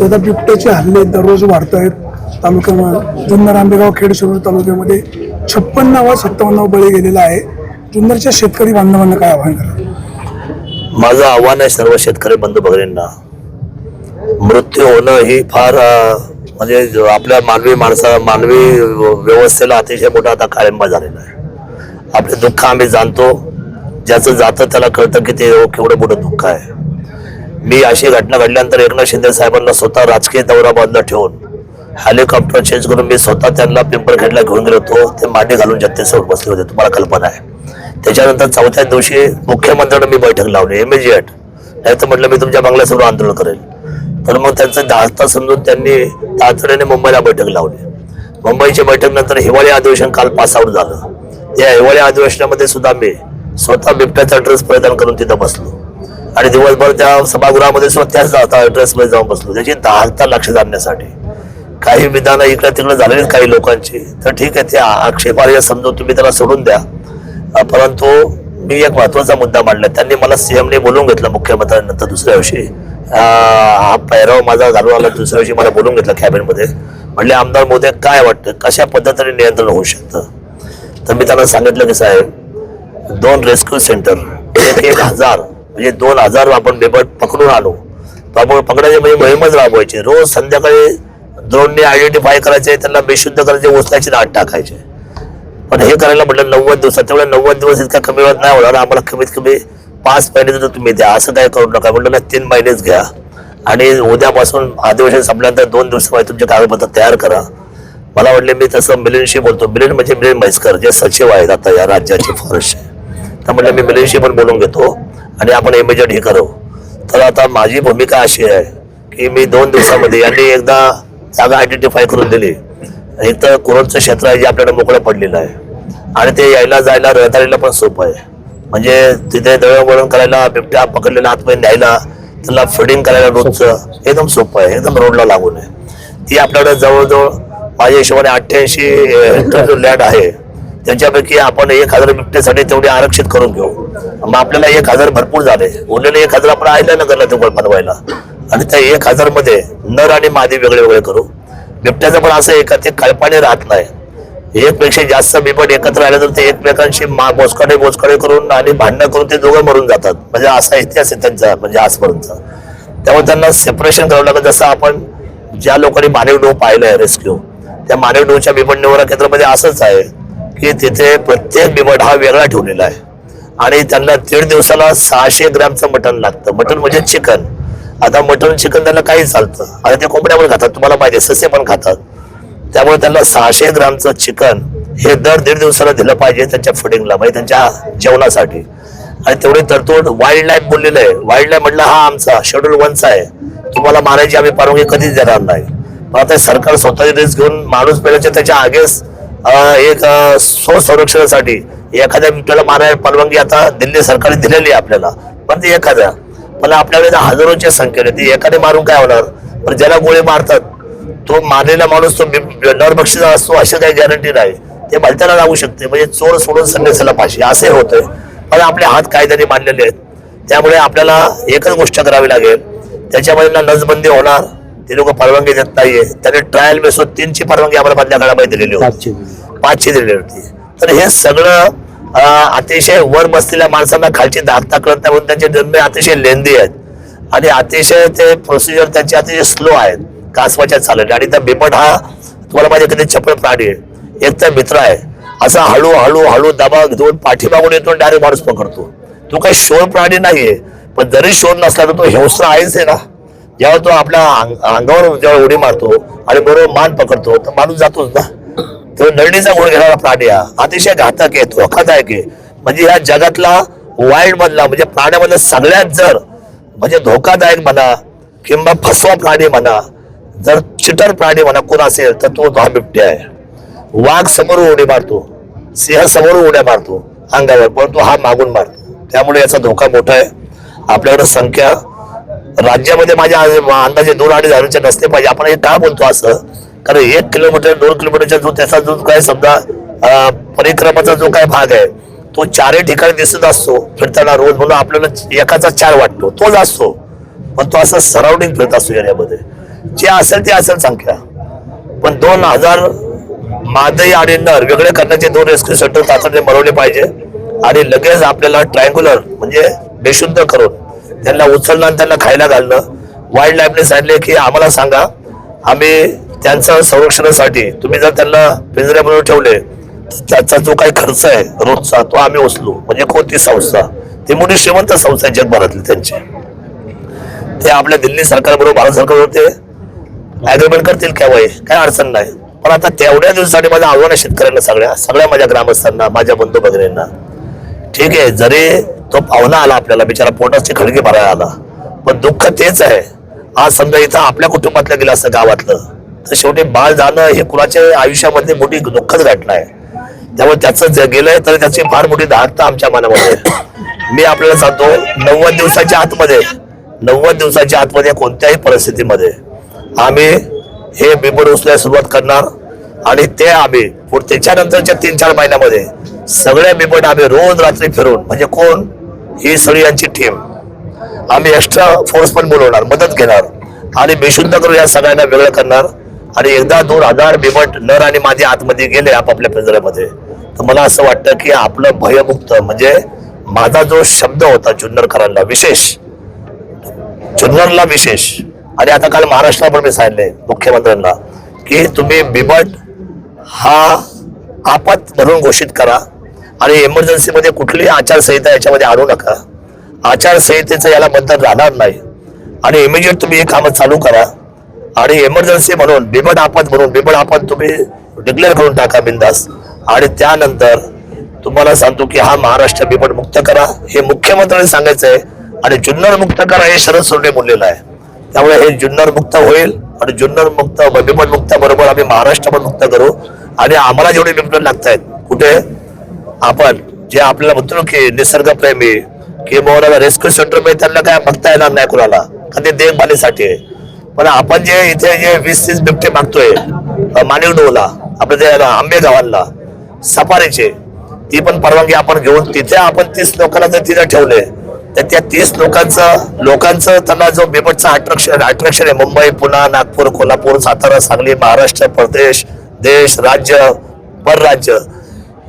तर बिबट्याचे हल्ले दररोज वाढत आहेत तालुक्यामध्ये जुन्नर आंबेगाव खेड शिरूर तालुक्यामध्ये छप्पन्न व सत्तावन्न बळी गेलेला आहे. जुन्नरच्या शेतकरी बांधवांना काय आव्हान करा? माझं आव्हान आहे सर्व शेतकरी बंधू भगिनींना. मृत्यू होणं ही फार म्हणजे आपल्या मानवी माणसा मानवी व्यवस्थेला अतिशय मोठा आता काळिंबा झालेला आहे. आपले दुःख आम्ही जाणतो. ज्याचं जातं त्याला कळतं की ते केवढं मोठं दुःख आहे. मी अशी घटना घडल्यानंतर एकनाथ शिंदे साहेबांना स्वतः राजकीय दौरा बाजूला ठेवून हेलिकॉप्टर चेंज करून मी स्वतः त्यांना पिंपरखेडला घेऊन गेलो होतो. ते मांडी घालून जनतेसमोर बसले होते. तुम्हाला कल्पना आहे. त्याच्यानंतर चौथ्या दिवशी मुख्यमंत्र्यांना मी बैठक लावली. इमिजिएट नाही तर म्हटलं मी तुमच्या बंगल्यासमोर आंदोलन करेल. तर मग त्यांचं धास्ता समजून त्यांनी तातडीने मुंबईला बैठक लावली. मुंबईच्या बैठक नंतर हिवाळी अधिवेशन काल पास आऊट झालं. या हिवाळी अधिवेशनामध्ये सुद्धा मी स्वतः बिबट्याचा ड्रेस परिधान करून तिथं बसलो. आणि दिवसभर त्या सभागृहामध्ये सुद्धा त्याच जाता ड्रेसमध्ये जाऊन बसलो. त्याची दहालता लक्ष जाणण्यासाठी काही विधानं इकडे तिकडे झालेली काही लोकांची. तर ठीक आहे ते आक्षेपार्ह समजून तुम्ही त्याला सोडून द्या. परंतु मी एक महत्त्वाचा मुद्दा मांडला. त्यांनी मला सीएमने बोलून घेतलं मुख्यमंत्र्यांनंतर दुसऱ्या दिवशी हा पैराव माझा घालून आला दुसऱ्या दिवशी मला बोलून घेतलं कॅबिनमध्ये. म्हणले आमदार मोदी काय वाटतं? कशा पद्धतीने नियंत्रण होऊ शकतं? तर मी त्यांना सांगितलं की साहेब दोन रेस्क्यू सेंटर एक एक हजार म्हणजे दोन हजार आपण बेबट पकडून आलो. आपण पकडायची म्हणजे मोहीमच राबवायची. रोज संध्याकाळी ड्रोनने आयडेंटिफाय करायचे त्यांना बेशुद्ध करायचे उचलायचे आत टाकायचे. पण हे करायला म्हटलं नव्वद दिवसात. तेवढे नव्वद दिवस इतका कमी वेळ नाही होणार. आम्हाला कमीत कमी पाच महिने तर तुम्ही द्या. असं काय करू नका. म्हटलं ना तीन महिनेच घ्या. आणि उद्यापासून अधिवेशन संपल्यानंतर दोन दिवसामध्ये तुमचे कागदपत्र तयार करा. मला वाटले मी तसं मिलिनशी बोलतो. मिलिन म्हणजे मिलिन म्हैसकर जे सचिव आहेत आता या राज्याचे फॉरेस्टचे तर म्हटलं मी मिलिनशी पण बोलून घेतो. आणि आपण इमिजिएट हे करू. तर आता माझी भूमिका अशी आहे की मी दोन दिवसामध्ये यांनी एकदा जागा आयडेंटिफाय करून दिली. एक तर कुरणचं क्षेत्र आहे जे आपल्याला मोकळं पडलेलं आहे. आणि ते यायला जायला रहदारीला पण सोपं आहे. म्हणजे तिथे दळणवळण करायला बिबट्या पकडलेला आतमध्ये न्यायला त्याला फिडिंग करायला रोजचं एकदम सोपं आहे. एकदम रोडला लागून आहे. ती आपल्याकडे जवळजवळ माझ्या हिशोबाने अठ्ठ्याऐंशी हेक्टर जो लँड आहे त्यांच्यापैकी आपण एक हजार बिबट्यासाठी तेवढे आरक्षित करून घेऊ. मग आपल्याला एक हजार भरपूर झाले. उरलेले एक हजार आपण आयला नगरला तेवढं बनवायला आणि त्या एक हजारमध्ये नर आणि मादी वेगळे वेगळे करू. बिबट्याचं पण असं आहे ते कळपाने राहत नाही. एकपेक्षा जास्त बिबट एकत्र आले तर ते एकमेकांशी मा बोचकडे बोचकडे करून आणि भांडणं करून ते दोघं मरून जातात. म्हणजे असा इतिहास आहे त्यांचा म्हणजे आजपर्यंतचा त्यामुळे त्यांना सेपरेशन करावं लागतं जसं आपण ज्या लोकांनी मानव डो आहे रेस्क्यू. त्या मानव डोच्या बिबट निवारा केंद्रामध्ये असंच आहे. की तिथे प्रत्येक बिबट हा वेगळा ठेवलेला आहे. आणि त्यांना दीड दिवसाला सहाशे ग्रॅमचं मटण लागतं. मटण म्हणजे चिकन. आता मटण चिकन त्यांना काही चालतं. आता ते कोंबड्या पण खातात तुम्हाला माहिती आहे ससे पण खातात. त्यामुळे त्यांना सहाशे ग्रामचं चिकन हे दर दीड दिवसाला दिलं पाहिजे त्यांच्या फुडिंगला म्हणजे त्यांच्या जेवणासाठी. आणि तेवढी तरतूद वाईल्ड लाईफ बोललेलं आहे. वाईल्ड लाईफ म्हटलं हा आमचा शेड्यूल वनचा आहे. तुम्हाला मारायची आम्ही परवानगी कधीच देणार नाही. पण आता सरकार स्वतःची रिस्क घेऊन माणूस पेल्याच्या त्याच्या आगेच एक स्वसंरक्षणासाठी एखाद्या मित्राला मारायला परवानगी आता दिल्ली सरकारने दिलेली आहे आपल्याला. पण ते एखाद्या. पण आपल्याकडे हजारोच्या संख्येने ती एखादे मारून काय होणार? पण ज्याला गोळे मारतात तो मारलेला माणूस तो नरभक्षीचा असतो अशी काही गॅरंटी नाही. ते भलत्याला लागू शकते. म्हणजे चोर सोडून संन्यासाला पाहिजे. असे होतंय. पण आपले हात कायद्याने मांडलेले आहेत. त्यामुळे आपल्याला एकच गोष्ट करावी लागेल. त्याच्यामध्ये ना नसबंदी होणार. ते लोक परवानगी देत नाहीये. त्याने ट्रायल बेसवर तीनची परवानगी आम्हाला मधल्या काळामध्ये दिलेली होती. पाचशे दिलेली होती. तर हे सगळं अतिशय वर बसलेल्या माणसांना खालची दाखता कळत नाही म्हणून त्यांचे निर्णय अतिशय लेंदी आहेत. आणि अतिशय ते प्रोसिजर त्यांचे अतिशय स्लो आहेत. कासवाच्या चालत आणि त्या बिबट हा तुम्हाला माहिती आहे किती चपळ प्राणी आहे. एक तर मित्र आहे. असा हळू हळू हळू दबा घेऊन पाठीमागून येतो डायरेक्ट माणूस पकडतो. तो काही शोर प्राणी नाहीये. पण जरी शोर नसला तर तो हिंस्र आहेच आहे ना. जेव्हा तो आपल्या अंग- अंगावर जेव्हा उडी मारतो आणि बरोबर मान पकडतो तर माणूस जातोच ना तो नळणीचा गुण घेणारा प्राणी हा. अतिशय घातक आहे धोकादायक आहे. म्हणजे या जगातला वाईल्ड मधला म्हणजे प्राण्यामधला सगळ्यात जर म्हणजे धोकादायक म्हणा किंवा फसवा प्राणी म्हणा जर चिटर प्राणी म्हणा कोण असेल तर तो हा बिबट्या आहे. वाघ समोर उडी मारतो सिंह समोर उड्या मारतो अंगावर परंतु हा मागून मारतो. त्यामुळे याचा धोका मोठा आहे. आपल्याकडे संख्या राज्यामध्ये माझ्या अंदाजे दोन अडीच हजारचे नसते पाहिजे. आपण हे का बोलतो असं कारण एक किलोमीटर दोन किलोमीटरचा जो त्याचा जो काय समजा परिक्रमाचा जो काय भाग आहे तो चारही ठिकाणी दिसत असतो फिरताना रोज. म्हणून आपल्याला एकाचा चार वाटतो तोच असतो. पण तो असा सराउंडिंग फिरत असतो एरियामध्ये. जे असेल ते असेल संख्या. पण दोन हजार मादई आणि नर वेगळे करण्याचे दोन रेस्क्यू सेंटर तातडीने बनवले पाहिजे. आणि लगेच आपल्याला ट्रायंग्युलर म्हणजे बेशुद्ध करून त्यांना उचलणं आणि त्यांना खायला घालणं. वाईल्ड लाईफने सांगितले की आम्हाला सांगा आम्ही त्यांचं संरक्षणासाठी तुम्ही जर त्यांना पिंजऱ्यामध्ये ठेवले त्याचा जो काही खर्च आहे रोजचा तो आम्ही उचलू. म्हणजे कोणती संस्था? ती मोठी श्रीमंत संस्था आहे जगभरातली त्यांची. ते आपल्या दिल्ली सरकारबरोबर भारत सरकारबरोबर ते अग्रीमेंट करतील केव्हाही काय अडचण नाही. पण आता तेवढ्या दिवसासाठी माझं आव्हान आहे शेतकऱ्यांना सगळ्या सगळ्या माझ्या ग्रामस्थांना माझ्या बंधू भगिनींना ठीक आहे जरी तो पाहुणा आला आपल्याला बिचारा पोटाचे खळगी भरायला आला. पण दुःख तेच आहे. आज समजा इथं आपल्या कुटुंबातलं गेलं असतं गावातलं तर शेवटी बाळ जाणं हे कुणाच्या आयुष्यामध्ये मोठी दुःखद घटना आहे. त्यामुळे त्याचं जे गेलंय तर त्याची फार मोठी धाकता आमच्या मनामध्ये मी आपल्याला सांगतो नव्वद दिवसाच्या आतमध्ये नव्वद दिवसाच्या आतमध्ये कोणत्याही परिस्थितीमध्ये आम्ही हे बिबड उचलायला सुरुवात करणार. आणि ते आम्ही त्याच्यानंतरच्या तीन चार महिन्यामध्ये सगळ्या बिबट आम्ही रोज रात्री फिरून म्हणजे कोण? ही सगळी यांची टीम आम्ही एक्स्ट्रा फोर्स पण बोलवणार मदत घेणार. आणि बेशुद्ध करून या सगळ्यांना वेगळं करणार. आणि एकदा दोन हजार बिबट नर आणि मादी आतमध्ये गेले आपापल्या पिंजऱ्यामध्ये. तर मला असं वाटतं की आपलं भयमुक्त म्हणजे माझा जो शब्द होता जुन्नरकरांना विशेष. जुन्नरला विशेष. आणि आता काल महाराष्ट्राला पण मी सांगितले मुख्यमंत्र्यांना की तुम्ही बिबट हा आपत म्हणून घोषित करा. आणि इमर्जन्सीमध्ये कुठलीही कुठली आचारसंहिता याच्यामध्ये आणू नका. आचारसंहितेचं याला बंधन राहणार नाही. आणि इमिजिएट तुम्ही हे कामं चालू करा. आणि इमर्जन्सी म्हणून बिबट आपत म्हणून बिबट आपत तुम्ही डिक्लेअर करून टाका बिंदास. आणि त्यानंतर तुम्हाला सांगतो की हा महाराष्ट्र बिबट मुक्त करा. हे मुख्यमंत्र्यांनी सांगायचं आहे आणि जुन्नर मुक्त करा हे शरद सोडणे बोललेलं आहे. त्यामुळे हे जुन्नर मुक्त होईल. आणि जुन्नर मुक्त बिबट मुक्त बरोबर आम्ही महाराष्ट्र पण मुक्त करू. आणि आम्हाला जेवढे बिबट लागत आहेत कुठे? आपण जे आपल्याला म्हणतो ना की निसर्गप्रेमी किंवा रेस्क्यू सेंटरमध्ये त्यांना काय बघता येणार नाही कुणाला. का ते देखभालीसाठी आहे. पण आपण जे इथे जे वीस तीस बिबटे मागतोय मानिव डोला आपल्या ते आंबे गावांना सफारीचे ती पण परवानगी आपण घेऊन तिथे आपण तीस लोकांना जर तिथे ठेवले तर त्या तीस लोकांचं लोकांचं त्यांना जो बिबटचं अट्रॅक्शन अट्रॅक्शन आहे मुंबई पुणे नागपूर कोल्हापूर सातारा सांगली महाराष्ट्र प्रदेश देश राज्य परराज्य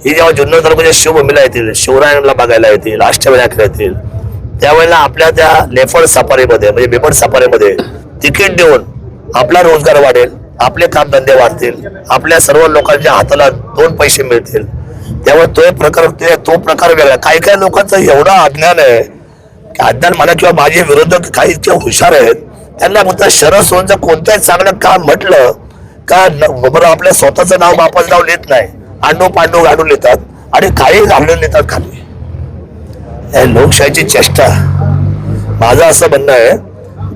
ही जेव्हा जुन्नर तालुक्याच्या शिवभूमीला येतील शिवरायांना बघायला येतील अष्टविनायकला येतील त्यावेळेला आपल्या त्या लेफड सफारीमध्ये म्हणजे बेपड सफारीमध्ये तिकीट देऊन आपला रोजगार वाढेल आपले कामधंदे वाढतील आपल्या सर्व लोकांच्या हाताला दोन पैसे मिळतील. त्यामुळे तो प्रकार ते- तो प्रकार वेगळा. काही काही लोकांचं एवढं अज्ञान आहे की अज्ञान मला किंवा माझे विरोधक काही इतके हुशार आहेत त्यांना फक्त शरद सोनचं कोणतंही चांगलं काम म्हटलं का न- बरोबर आपल्या स्वतःचं नाव बापाचं नाव लिहित नाही. आंडो पांडू गाडून येतात आणि काही घालून येतात खाली. हे लोकशाहीची चेष्टा. माझं असं म्हणणं आहे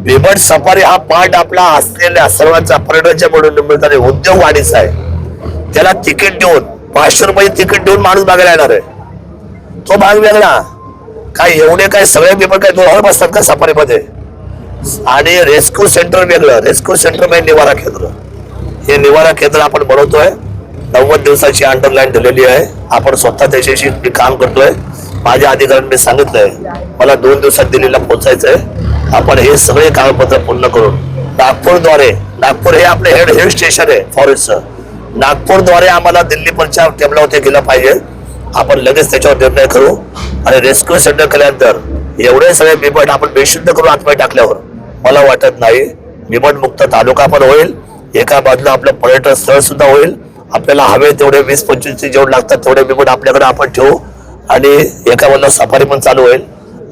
बिबट सफारी हा पाठ आपला असलेल्या सर्वांचा पर्यटनाच्या म्हणून निमित्ताने उद्योग वाढीचा आहे. त्याला तिकीट देऊन पाचशे रुपये तिकीट देऊन माणूस बघायला येणार आहे. तो भाग वेगळा. काय एवढे काय सगळे पेपर काय दोन बसतात का सफारीमध्ये? आणि रेस्क्यू सेंटर वेगळं. रेस्क्यू सेंटर म्हणजे निवारा केंद्र. हे निवारा केंद्र आपण बनवतोय. नव्वद दिवसाची अंडरलाईन दिलेली आहे. आपण स्वतः त्याच्याशी मी काम करतोय. माझ्या अधिकाऱ्यांनी सांगितलंय. मला दोन दिवसात दिल्लीला पोहोचायचंय. आपण हे सगळे कागदपत्र पूर्ण करून नागपूरद्वारे नागपूर हे आपले हेड हेड स्टेशन आहे फॉरेस्टचं नागपूरद्वारे आम्हाला दिल्लीपर्यंतच्या टेबलावरती गेलं पाहिजे. आपण लगेच त्याच्यावर निर्णय करू. आणि रेस्क्यू सेंटर केल्यानंतर एवढे सगळे बिबट आपण बेशुद्ध करून आतमध्ये टाकल्यावर मला वाटत नाही. बिबट मुक्त तालुका पण होईल. एका बाजूला आपलं पर्यटन स्थळ सुद्धा होईल. आपल्याला हवे तेवढे वीस पंचवीस जेवढे लागतात तेवढे बिबट आपल्याकडे आपण ठेवू. आणि एका बाजूला सफारी पण चालू होईल.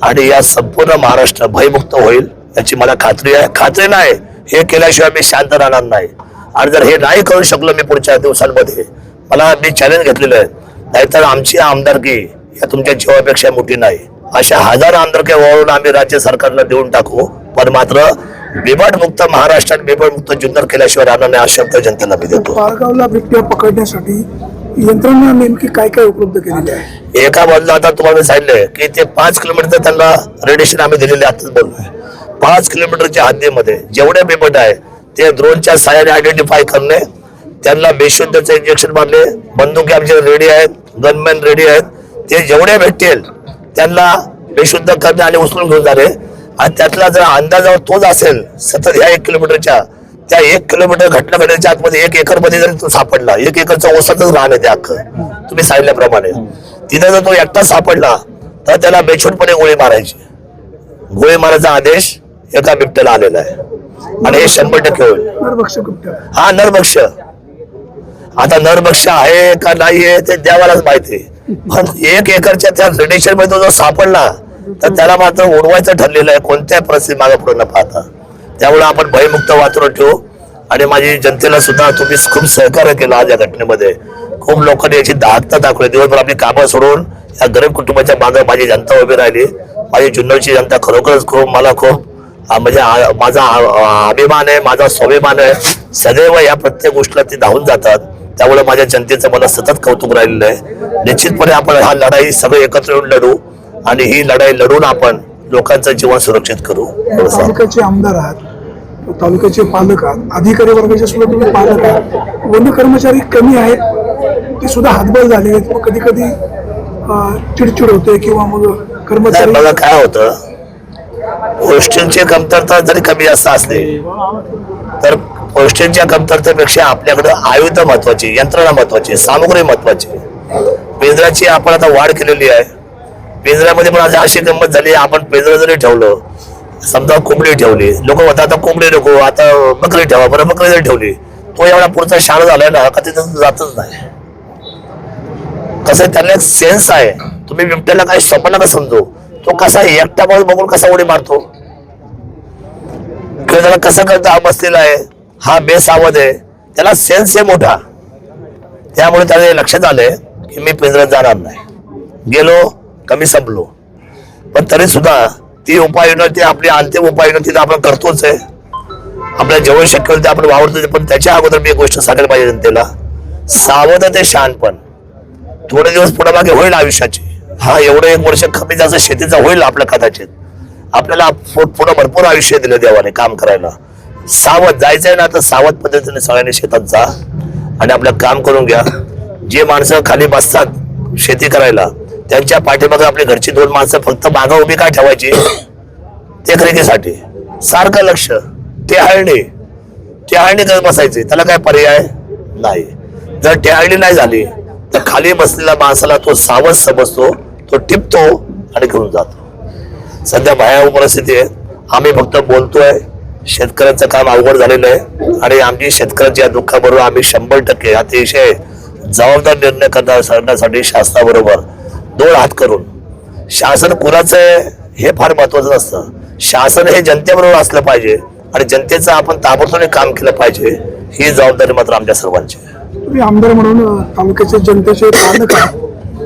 आणि या संपूर्ण महाराष्ट्र भयमुक्त होईल याची मला खात्री आहे. खात्री नाही हे केल्याशिवाय मी शांत राहणार नाही. आणि जर हे नाही करू शकलो मी पुढच्या दिवसांमध्ये मला मी चॅलेंज घेतलेलं आहे. नाहीतर आमची आमदारकी या तुमच्या जीवापेक्षा मोठी नाही. अशा हजार आमदारक्या वळून आम्ही राज्य सरकारला देऊन टाकू. पण मात्र बिबट मुक्त महाराष्ट्रात बिबट मुक्त जुन्नर केल्याशिवाय राहणार नाही हा शब्द जनतेला मी देतो पारगावला बिबट्या पकडण्यासाठी यंत्रणा नेमकी काय काय उपलब्ध केलेली आहे? एका बाजूला आता तुम्हाला सांगितलंय की ते पाच किलोमीटर त्यांना रेडिएशन आम्ही दिलेले आताच बोललोय. पाच किलोमीटरच्या हद्दीमध्ये जेवढे बिबट आहे ते ड्रोनच्या सहाय्याने आयडेंटिफाय करणे त्यांना बेशुद्धचं इंजेक्शन मारले बंदुकी आमचे रेडी आहेत गनमॅन रेडी आहेत. ते जेवढे भेटतील त्यांना बेशुद्ध करणे आणि उचलून घेऊन जाणे. आणि त्यातला जर अंदाजावर तोच असेल सतत ह्या एक किलोमीटरच्या त्या एक किलोमीटर घटना घडण्याच्या आतमध्ये एक एकरमध्ये जरी तो सापडला एक एकरचं ओसातच राहणं ते अख्खं. तुम्ही सांगितल्याप्रमाणे. तिथे जर तो एकटा सापडला तर त्याला बेछूटपणे गोळी मारायची. गोळी मारायचा आदेश एका बिबट्याला आलेला आहे. आणि हे शंभर टक्के होईल. हा नरभक्ष. आता नरभक्ष आहे का नाही आहे ते देवालाच माहिती पण एक एकरच्या त्या रेडिएशनमध्ये तो जर सापडला तर त्याला मात्र उडवायचं ठरलेलं आहे. कोणत्याही परिस्थिती मागे पुढे न पाहता. त्यामुळे आपण भयमुक्त वातावरण ठेवू. आणि माझी जनतेला सुद्धा तुम्ही खूप सहकार्य केलं आज या घटनेमध्ये. खूप लोकांनी याची दाहकता दाखवली. दिवसभर आपली कामं सोडून या गरीब कुटुंबाच्या मागे माझी जनता उभी राहिली. माझी जुन्नरची जनता खरोखरच खूप मला खूप म्हणजे माझा अभिमान आहे माझा स्वाभिमान आहे. सदैव या प्रत्येक गोष्टीला ते धावून जातात. त्यामुळे माझ्या जनतेचं मला सतत कौतुक राहिलेलं आहे. निश्चितपणे आपण हा लढाई सगळे एकत्र येऊन लढू. आणि ही लढाई लढून आपण लोकांचं जीवन सुरक्षित करू. तालुक्याचे आमदार आहात तालुक्याचे पालक आहात अधिकारी वर्गाचे सुद्धा तुम्ही पालक आहात. वन कर्मचारी कमी आहेत ते सुद्धा हातबल झाले आहेत. मग कधी कधी चिडचिड होते किंवा मग कर्मचारी बघा काय होतं. गोष्टींची कमतरता जरी कमी जास्त असली तर गोष्टींच्या कमतरतेपेक्षा आपल्याकडं आयुध महत्वाची यंत्रणा महत्वाची सामुग्री महत्वाची पिंजऱ्याची आपण आता वाढ केलेली आहे. पिंजऱ्यामध्ये पण आज अशी गंमत झाली आपण पिंजरं जरी ठेवलं समजा कोंबडी ठेवली लोक म्हणतात आता कोंबडी नको आता बकरी ठेवा बरं बकरी जरी ठेवली तो एवढा पुढचा शाळा झालाय ना का तिथं जातच नाही. कसं त्यांना एक सेन्स आहे. तुम्ही बिबट्याला काय स्वप्न नका समजू. तो कसा एकटा माणूस बघून कसा उडी मारतो? किंवा त्याला कसं करतो हा बसलेला आहे हा बेसावध आहे. त्याला सेन्स आहे मोठा. त्यामुळे त्याला लक्षात आलंय की मी पिंजऱ्यात जाणार नाही. गेलो कमी संपलो. पण तरी सुद्धा ती उपाययोजना ती आपली अंतिम उपाययोजना तिथं आपण करतोच आहे. आपल्या जेवढं शक्य होईल ते आपण वावरतो पण त्याच्या अगोदर मी एक गोष्ट सांगायला पाहिजे जनतेला. सावध ते शहाणपण थोडे दिवस पुढे मागे होईल आयुष्याची. हा एवढं एक वर्ष कमी जास्त शेतीचा होईल आपल्या कदाचित. आपल्याला पु- पुढं भरपूर आयुष्य दिलं देवाने काम करायला. सावध जायचंय ना तर सावध पद्धतीने सगळ्यांनी शेतात जा. आणि आपलं काम करून घ्या. जे माणसं खाली बसतात शेती करायला त्यांच्या पाठीमागे आपल्या घरची दोन माणसं फक्त मागा उभी काय ठेवायची? देखरेखीसाठी सारखं लक्ष. टेहाळणी टेहाळणी करत बसायची. त्याला काय पर्याय? नाही. जर टेहाळणी नाही झाली तर खाली बसलेल्या माणसाला तो सावध समजतो तो टिपतो आणि घेऊन जातो. सध्या भयावह परिस्थिती आहे. आम्ही फक्त बोलतोय. शेतकऱ्यांचं काम अवघड झालेलं आहे. आणि आमची शेतकऱ्यांच्या या दुःखाबरोबर आम्ही शंभर टक्के अतिशय जबाबदार निर्णय करण्यासाठी शासनाबरोबर दोन हात करून. शासन कुणाचं आहे हे फार महत्वाचं नसतं शासन हे जनतेबरोबर असलं पाहिजे आणि जनतेचं आपण ताबडतोब काम केलं पाहिजे ही जबाबदारी मात्र आमच्या सर्वांची तुम्ही आमदार म्हणून अ, तालुक्याचे जनतेचे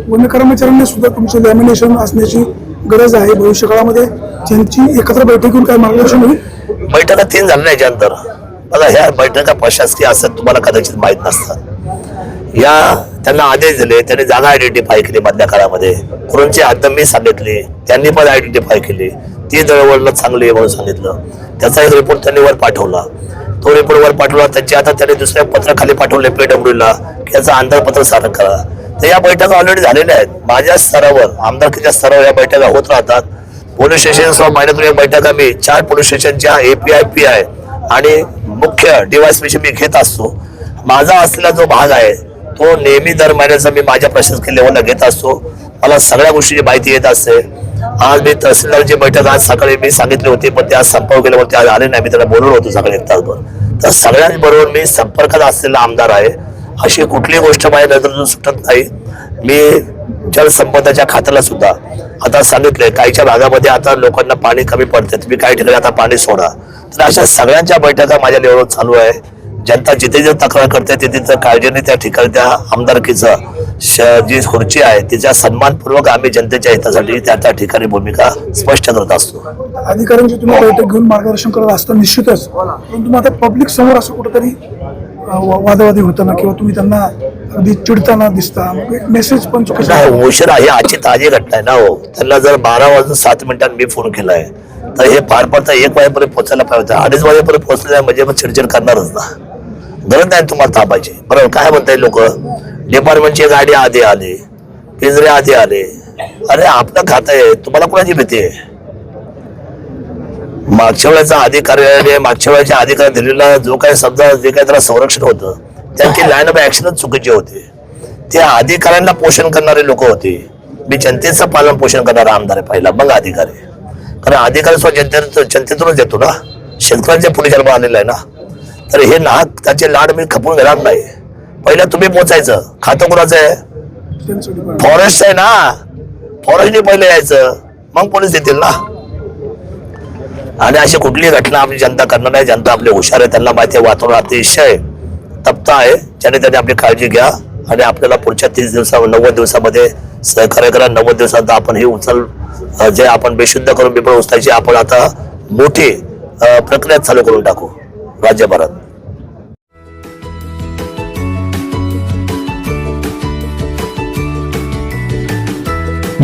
वन कर्मचाऱ्यांनी सुद्धा तुमचे लॅमिनेशन असण्याची गरज आहे. भविष्य काळामध्ये त्यांची एकत्र बैठक घेऊन काय मार्गदर्शन होईल? बैठका तीन झाल्या याच्यानंतर बघा ह्या बैठका प्रशासकीय असतात तुम्हाला कदाचित माहीत नसतात. या त्यांना आदेश दिले त्यांनी जागा आयडेंटिफाय केली मधल्या काळामध्ये. कुरूंची हद्द मी सांगितली त्यांनी पण आयडेंटिफाय केली. ती दळवळणं चांगली म्हणून सांगितलं. त्याचा एक रिपोर्ट त्यांनी वर पाठवला. तो रिपोर्ट वर पाठवला त्याची आता त्यांनी दुसऱ्या पत्राखाली पाठवले पीडब्ल्यूला की याचं अंतरपत्र सादर करा. तर या बैठका ऑलरेडी झालेल्या आहेत. माझ्या स्तरावर आमदारकीच्या स्तरावर या बैठका होत राहतात. पोलीस स्टेशन सह महिन्यातून एक बैठका मी चार पोलीस स्टेशनच्या एपीआय पी आय आणि मुख्य डिवायस मी घेत असतो. माझा असलेला जो भाग आहे तो नेहमी दर महिन्याचा मी माझ्या प्रशासकीय लेवलला घेत असतो. मला सगळ्या गोष्टीची माहिती येत असते. आज मी तहसीलदारची बैठक आज सकाळी मी सांगितली होती पण ते आज संपर्क केल्यावरती आज आले नाही. मी त्याला बोलवलं होतो सकाळी एक तासभर. तर सगळ्यांबरोबर मी संपर्कात असलेला आमदार आहे. अशी कुठली गोष्ट माझ्या नजरेतून सुटत नाही. मी जलसंपदाच्या खात्याला सुद्धा आता सांगितलंय काहीच्या भागामध्ये आता लोकांना पाणी कमी पडते तुम्ही काही ठिकाणी आता पाणी सोडा. तर अशा सगळ्यांच्या बैठका माझ्या लेवलवर चालू आहे. जनता जिथे जिथे तक्रार करते तिथे तिथे काळजीने त्या ठिकाणी त्या आमदारकीचं जी खुर्ची आहे तिच्या सन्मानपूर्वक आम्ही जनतेच्या हितासाठी त्या त्या ठिकाणी भूमिका स्पष्ट करत असतो. अधिकाऱ्यांची तुम्ही बैठक घेऊन मार्गदर्शन करत असता निश्चितच. पण तुम्ही आता पब्लिक समोर असं कुठंतरी वादावादी होताना किंवा तुम्ही त्यांना अगदी चिडताना दिसता एक मेसेज पण चुकीचा उशीर आहे आजची ताजी घटना आहे ना हो. त्यांना जर बारा वाजून सात मिनिटांत मी फोन केलाय तर हे पार पडता एक वाजेपर्यंत पोहोचायला पाहिजे. अडीच वाजेपर्यंत पोहोचले म्हणजे मग चिडचिड करणारच ना. गरज तुम्हाला थांबायचे. बरोबर काय म्हणताय लोक? डिपार्टमेंटची गाडी आधी आली पिंजरे आधी आले. अरे आपलं खातं आहे तुम्हाला कोणाची भीती आहे? मागच्या वेळेचा अधिकाऱ्याने मागच्या वेळेच्या अधिकारी दिलेला जो काही समजा जे काही त्याला संरक्षण होतं त्यांची लाईन ऑफ ऍक्शनच चुकीचे होते. त्या अधिकाऱ्यांना पोषण करणारे लोक होते. मी जनतेचं पालन पोषण करणारा आमदार आहे पहिला मग अधिकारी. कारण अधिकारी सुद्धा जनते जनतेतूनच येतो ना. शेतकऱ्यांच्या पुढे जन्म आलेला आहे ना. अरे हे नाहक त्याचे लाड मी खपून घेणार नाही. पहिलं तुम्ही पोचायचं खातं कोणाचं आहे? फॉरेस्ट आहे ना. फॉरेस्टने पहिले यायचं. मग पोलीस येतील ना. आणि अशी कुठली घटना आपली जनता करणार नाही. जनता आपले हुशार आहे. त्यांना माहिती आहे वातावरण अतिशय तप्त आहे. ज्याने त्याने आपली काळजी घ्या. आणि आपल्याला पुढच्या तीस दिवसा नव्वद दिवसामध्ये सहकार्य करा. नव्वद दिवसात आपण ही उचल जे आपण बेशुद्ध करून बिपळ उचलायची आपण आता मोठी प्रक्रिया चालू करून टाकू. राज्यभरात.